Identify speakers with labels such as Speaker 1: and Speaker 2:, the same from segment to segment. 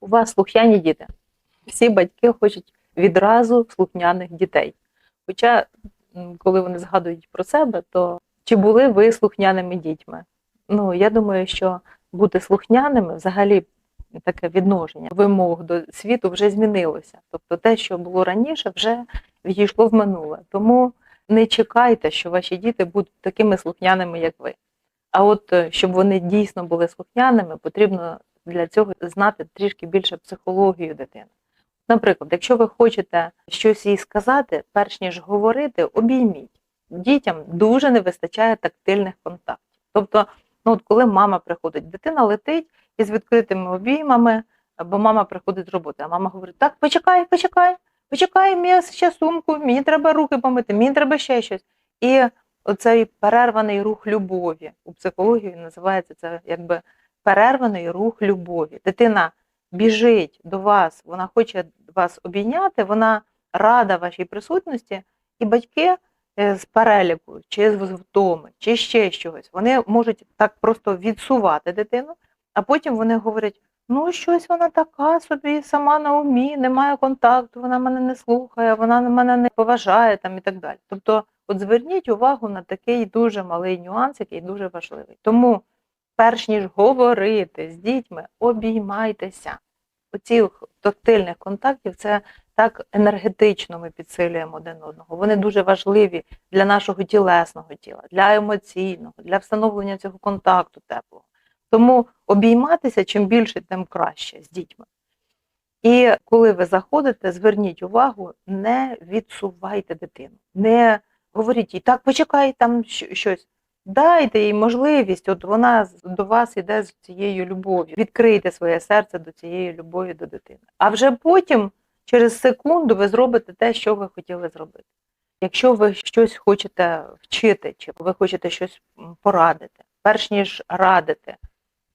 Speaker 1: у вас слухняні діти. Всі батьки хочуть відразу слухняних дітей. Хоча, коли вони згадують про себе, то чи були ви слухняними дітьми? Ну, я думаю, що бути слухняними взагалі таке відношення вимог до світу вже змінилося. Тобто те, що було раніше, вже відійшло в минуле. Тому не чекайте, що ваші діти будуть такими слухняними, як ви. А от е, щоб вони дійсно були слухняними, потрібно для цього знати трішки більше психологію дитини. Наприклад, якщо ви хочете щось їй сказати, перш ніж говорити, обійміть. Дітям дуже не вистачає тактильних контактів. Тобто, ну от коли мама приходить, дитина летить із відкритими обіймами, бо мама приходить з роботи, а мама говорить: так, почекай, почекай, почекай, мені ще сумку, мені треба руки помити, мені треба ще щось. І оцей перерваний рух любові у психології називається це якби перерваний рух любові. Дитина біжить до вас, вона хоче вас обійняти, вона рада вашій присутності, і батьки е, з переліку, чи з втоми, чи ще чогось, вони можуть так просто відсувати дитину, а потім вони говорять: ну, щось вона така собі, сама на умі, немає контакту, вона мене не слухає, вона мене не поважає там і так далі. Тобто, от зверніть увагу на такий дуже малий нюанс, який дуже важливий. Тому, перш ніж говорити з дітьми, обіймайтеся. Оцих тактильних контактів це так енергетично ми підсилюємо один одного. Вони дуже важливі для нашого тілесного тіла, для емоційного, для встановлення цього контакту теплого. Тому обійматися чим більше, тим краще з дітьми. І коли ви заходите, зверніть увагу, не відсувайте дитину, не говоріть їй, так, почекай там щось. Дайте їй можливість, от вона до вас іде з цією любов'ю. Відкрийте своє серце до цієї любові до дитини. А вже потім, через секунду, ви зробите те, що ви хотіли зробити. Якщо ви щось хочете вчити, чи ви хочете щось порадити, перш ніж радити,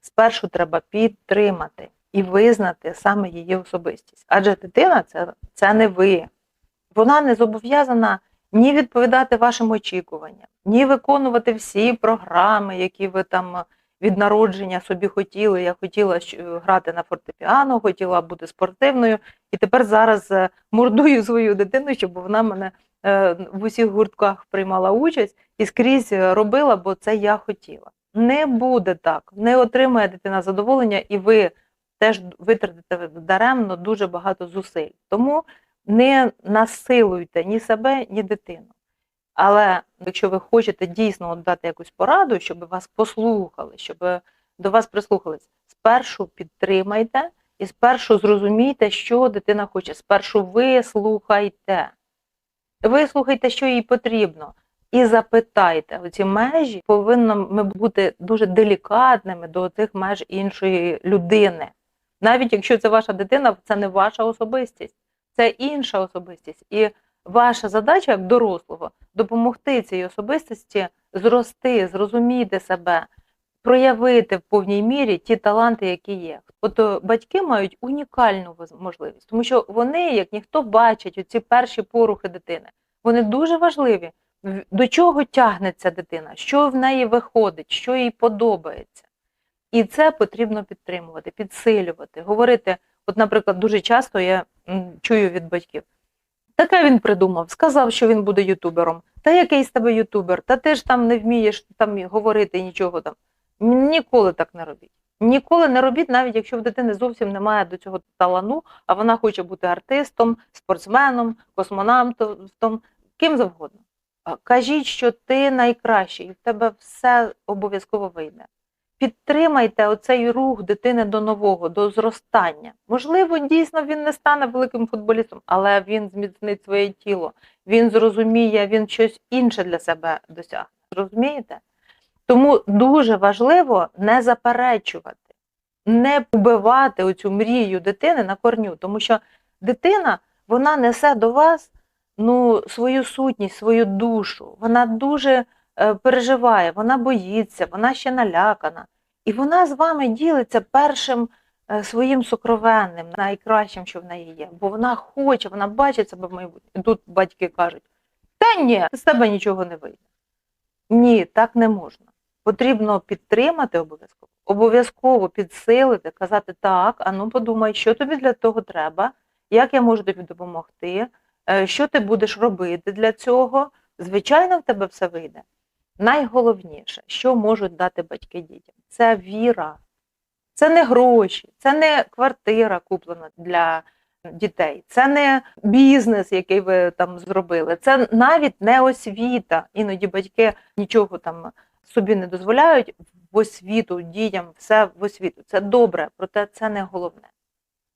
Speaker 1: спершу треба підтримати і визнати саме її особистість. Адже дитина це, це не ви. Вона не зобов'язана ні відповідати вашим очікуванням, ні виконувати всі програми, які ви там від народження собі хотіли. Я хотіла грати на фортепіано, хотіла бути спортивною, і тепер зараз е, мордую свою дитину, щоб вона мене е, в усіх гуртках приймала участь і скрізь е, робила, бо це я хотіла. Не буде так, не отримає дитина задоволення, і ви теж витратите даремно дуже багато зусиль. Тому не насилуйте ні себе, ні дитину. Але якщо ви хочете дійсно дати якусь пораду, щоб вас послухали, щоб до вас прислухались, спершу підтримайте і спершу зрозумійте, що дитина хоче. Спершу вислухайте. Вислухайте, що їй потрібно, і запитайте. Оці межі повинні ми бути дуже делікатними до тих меж іншої людини. Навіть якщо це ваша дитина, це не ваша особистість, це інша особистість. І ваша задача як дорослого допомогти цій особистості зрости, зрозуміти себе, проявити в повній мірі ті таланти, які є. От е, батьки мають унікальну можливість, тому що вони, як ніхто, бачать оці перші порухи дитини. Вони дуже важливі. До чого тягнеться дитина, що в неї виходить, що їй подобається. І це потрібно підтримувати, підсилювати, говорити. От, наприклад, дуже часто я чую від батьків. Таке він придумав, сказав, що він буде ютубером. Та який з тебе ютубер? Та ти ж там не вмієш там говорити нічого там. Ніколи так не робіть. Ніколи не робіть, навіть якщо в дитини зовсім немає до цього талану, а вона хоче бути артистом, спортсменом, космонавтом, ким завгодно. Кажіть, що ти найкращий, і в тебе все обов'язково вийде. Підтримайте оцей рух дитини до нового, до зростання. Можливо, дійсно він не стане великим футболістом, але він зміцнить своє тіло, він зрозуміє, він щось інше для себе досягне. Розумієте? Тому дуже важливо не заперечувати, не вбивати оцю мрію дитини на корню, тому що дитина вона несе до вас ну, свою сутність, свою душу. Вона дуже переживає, вона боїться, вона ще налякана. І вона з вами ділиться першим е, своїм сокровенним, найкращим, що в неї є. Бо вона хоче, вона бачить себе в майбутньому. Тут батьки кажуть: та ні, з тебе нічого не вийде. Ні, так не можна. Потрібно підтримати обов'язково, обов'язково підсилити, казати так, а ну подумай, що тобі для того треба, як я можу тобі допомогти, е, що ти будеш робити для цього. Звичайно, в тебе все вийде. Найголовніше, що можуть дати батьки дітям, це віра. Це не гроші, це не квартира куплена для дітей, це не бізнес, який ви там зробили, це навіть не освіта. Іноді батьки нічого там собі не дозволяють в освіту дітям, все в освіту. Це добре, проте це не головне.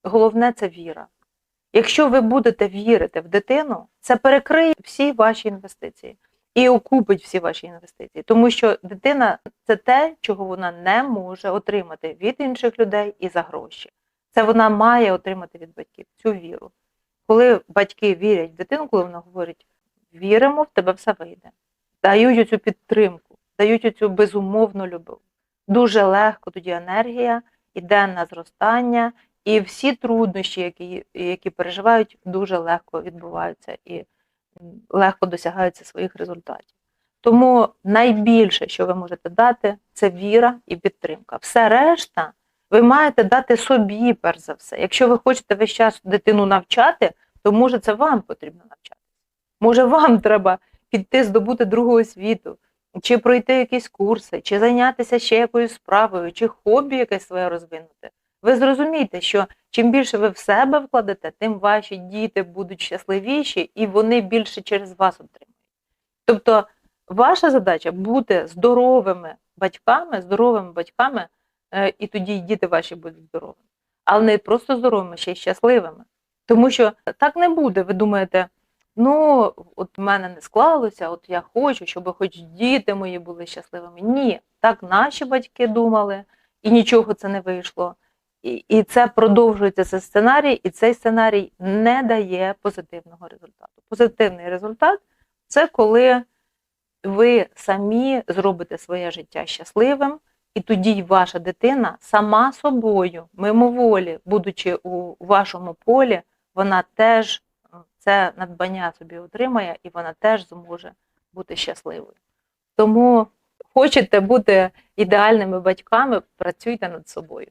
Speaker 1: Головне це віра. Якщо ви будете вірити в дитину, це перекриє всі ваші інвестиції і окупить всі ваші інвестиції. Тому що дитина це те, чого вона не може отримати від інших людей і за гроші. Це вона має отримати від батьків цю віру. Коли батьки вірять в дитину, коли вона говорить, віримо, в тебе все вийде. Дають оцю підтримку, дають оцю безумовну любов. Дуже легко тоді енергія йде на зростання, і всі труднощі, які, які переживають, дуже легко відбуваються і легко досягаються своїх результатів. Тому найбільше, що ви можете дати, це віра і підтримка. Все решта ви маєте дати собі, перш за все. Якщо ви хочете весь час дитину навчати, то може це вам потрібно навчати. Може, вам треба піти здобути другу освіту, чи пройти якісь курси, чи зайнятися ще якоюсь справою, чи хобі якесь своє розвинути. Ви зрозумієте, що чим більше ви в себе вкладете, тим ваші діти будуть щасливіші і вони більше через вас отримують. Тобто, ваша задача бути здоровими батьками, здоровими батьками, е, і тоді й діти ваші будуть здоровими. Але не просто здоровими, ще й щасливими. Тому що так не буде. Ви думаєте, ну, от в мене не склалося, от я хочу, щоб хоч діти мої були щасливими. Ні, так наші батьки думали, і нічого це не вийшло. І, це продовжується цей сценарій, і цей сценарій не дає позитивного результату. Позитивний результат це коли ви самі зробите своє життя щасливим, і тоді ваша дитина сама собою, мимоволі, будучи у вашому полі, вона теж це надбання собі отримає, і вона теж зможе бути щасливою. Тому хочете бути ідеальними батьками, працюйте над собою.